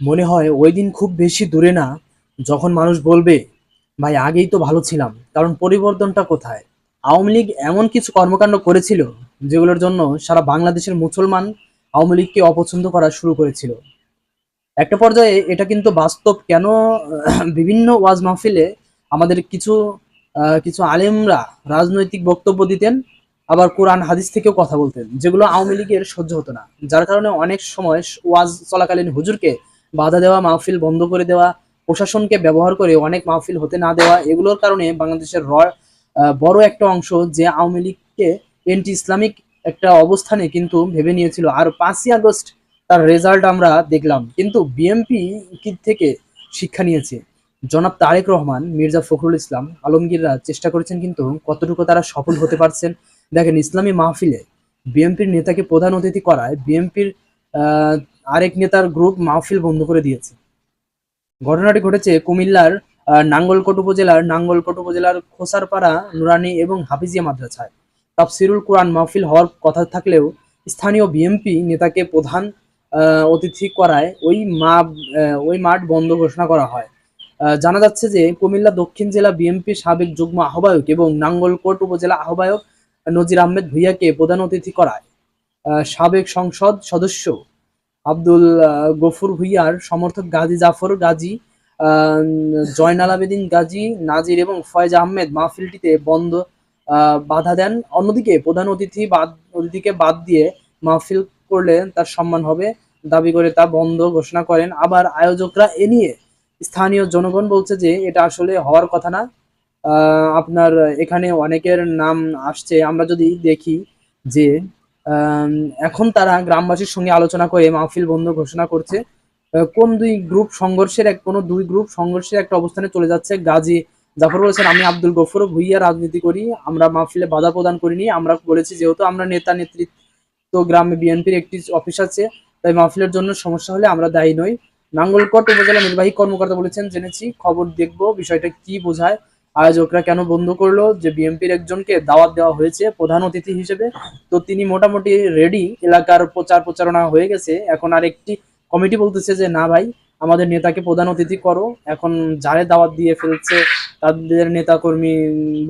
মনে হয় ওই দিন খুব বেশি দূরে না, যখন মানুষ বলবে, ভাই, আগেই তো ভালো ছিলাম, কারণ পরিবর্তনটা কোথায়? আওয়ামী লীগ এমন কিছু কর্মকাণ্ড করেছিল, যেগুলোর জন্য সারা বাংলাদেশের মুসলমান আওয়ামী লীগকে অপছন্দ করা শুরু করেছিল। একটা পর্যায়ে এটা কিন্তু বাস্তব কেন বিভিন্ন ওয়াজ মাহফিলে আমাদের কিছু কিছু আলেমরা রাজনৈতিক বক্তব্য দিতেন, আবার কোরআন, হাদিস থেকেও কথা বলতেন, যেগুলো আওয়ামী লীগের সহ্য হতো না। যার কারণে অনেক সময় ওয়াজ চলাকালীন হুজুরকে বাধা দেওয়া, মাহফিল বন্ধ করে দেওয়া, প্রশাসনকে ব্যবহার করে অনেক মাহফিল হতে না দেওয়া, এগুলোর কারণে বাংলাদেশের র বড় একটা অংশ যে আওয়ামী লীগকে এন্টি ইসলামিক একটা অবস্থানে কিন্তু ভেবে নিয়েছিল। আর পাঁচই আগস্ট তার রেজাল্ট আমরা দেখলাম। কিন্তু বিএমপি থেকে শিক্ষা নিয়েছে? জনাব তারেক রহমান, মির্জা ফখরুল ইসলাম আলমগীররা চেষ্টা করেছেন কিন্তু কতটুকু তারা সফল হতে পারছেন। দেখেন, ইসলামী মাহফিলে বিএনপির নেতাকে প্রধান অতিথি করায় বিএনপির আরেক নেতার গ্রুপ মাহফিল বন্ধ করে দিয়েছে। ঘটনাটি ঘটেছে কুমিল্লার নাঙ্গলকোট উপজেলার নাঙ্গলকোট উপজেলার খোসারপাড়া, নুরানি এবং হাফিজিয়া মাদ্রাসায়। তাফসিরুল কোরআন মাহফিল হওয়ার কথা থাকলেও স্থানীয় বিএমপি নেতাকে প্রধান অতিথি করায় ওই মা ওই মাঠ বন্ধ ঘোষণা করা হয়। জানা যাচ্ছে যে কুমিল্লা দক্ষিণ জেলা বিএনপি সাবেক যুগ্ম আহ্বায়ক এবং নাঙ্গলকোট উপজেলা আহ্বায়ক নজির আহমেদ ভুইয়াকে প্রধান অতিথি করায়। সাবেক সংসদ সদস্য আব্দুল গফুর ভুইয়ার সমর্থক গাজী জাফর, গাজী জয়নাল আবেদিন, গাজী নাজির এবং ফয়েজ আহমেদ মাহফিলটিতে বন্ধ বাধা দেন। অন্যদিকে প্রধান অতিথি বাদ, অতিথিকে বাদ দিয়ে মাহফিল করলে তার সম্মান হবে। দাবি করে তা বন্ধ ঘোষণা করেন। আবার আয়োজকরা এ নিয়ে স্থানীয় জনগণ বলছে যে এটা আসলে হওয়ার কথা না। আপনার এখানে অনেকের নাম আসছে। আমরা যদি দেখি যে এখন তারা গ্রামবাসীর সঙ্গে আলোচনা করে মাহফিল বন্ধ ঘোষণা করছে। কোন দুই গ্রুপ সংঘর্ষের এক কোনো দুই গ্রুপ সংঘর্ষের একটা অবস্থানে চলে যাচ্ছে? গাজী জাফর বলেছেন, আমি আব্দুল গফুর ভুইয়া রাজনীতি করি, আমরা মাহফিলে বাধা প্রদান করিনি। আমরা বলেছি যেহেতু আমরা নেতা নেতৃত্ব গ্রামে বিএনপির একটি অফিস আছে, তাই মাহফিলের জন্য সমস্যা হলে আমরা দায়ী নই। নাঙ্গলকট উপজেলা নির্বাহী কর্মকর্তা বলেছেন, জেনেছি, খবর দেখব, বিষয়টা কি বোঝায়? আয়োজকরা কেন বন্ধ করল? যে বিএনপির একজনকে দাওয়াত দেওয়া হয়েছে প্রধান অতিথি হিসেবে। তো তিনি মোটামুটি রেডি এলাকার প্রচার প্রচারণা হয়ে গেছে। এখন আর একটি কমিটি বলতেছে যে, না ভাই, আমাদের নেতাকে প্রধান অতিথি করো। এখন যারে দাওয়াত দিয়ে ফেলছে, তাদের নেতা কর্মী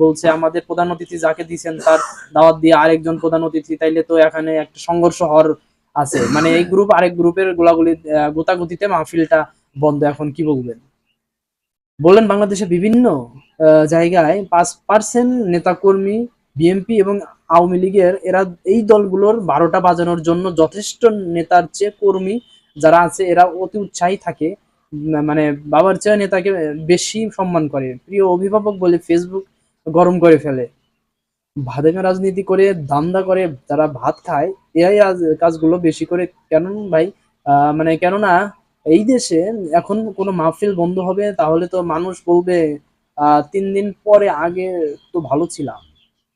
বলছে, আমাদের প্রধান অতিথি যাকে দিয়েছেন, তার দাওয়াত দিয়ে আরেকজন প্রধান অতিথি। তাইলে তো এখানে একটা সংঘর্ষ হওয়ার আছে। মানে এই গ্রুপ আরেক গ্রুপের গোলাগুলি গোতাগুতিতে মাহফিলটা বন্ধ। এখন কি বলবেন? বললেন বাংলাদেশে বিভিন্ন জায়গায় পাঁচ পার্সেন্ট নেতাকর্মী বিএনপি এবং আওয়ামী লীগের, এরা এই দলগুলোর বারোটা বাজানোর জন্য যথেষ্ট নেতার চেয়ে কর্মী যারা আছে, এরা অতি উৎসাহী থাকে। মানে বাবার চেয়ে নেতাকে বেশি সম্মান করে। প্রিয় অভিভাবক বলে ফেসবুক গরম করে ফেলে। ভাদাইমা রাজনীতি করে, দান্দা করে, যারা ভাত খায়, এরাই কাজগুলো বেশি করে। কেন ভাই? মানে কেননা এই দেশে এখন কোনো মাহফিল বন্ধ হবে, তাহলে তো মানুষ বলবে তিন দিন পরে আগে তো ভালো ছিলাম।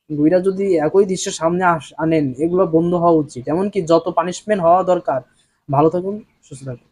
দুইটা যদি একই দৃশ্য সামনে আনেন, এগুলো বন্ধ হওয়া উচিত। এমনকি যত পানিশমেন্ট হওয়া দরকার, ভালো থাকুন, সুস্থ থাকুন।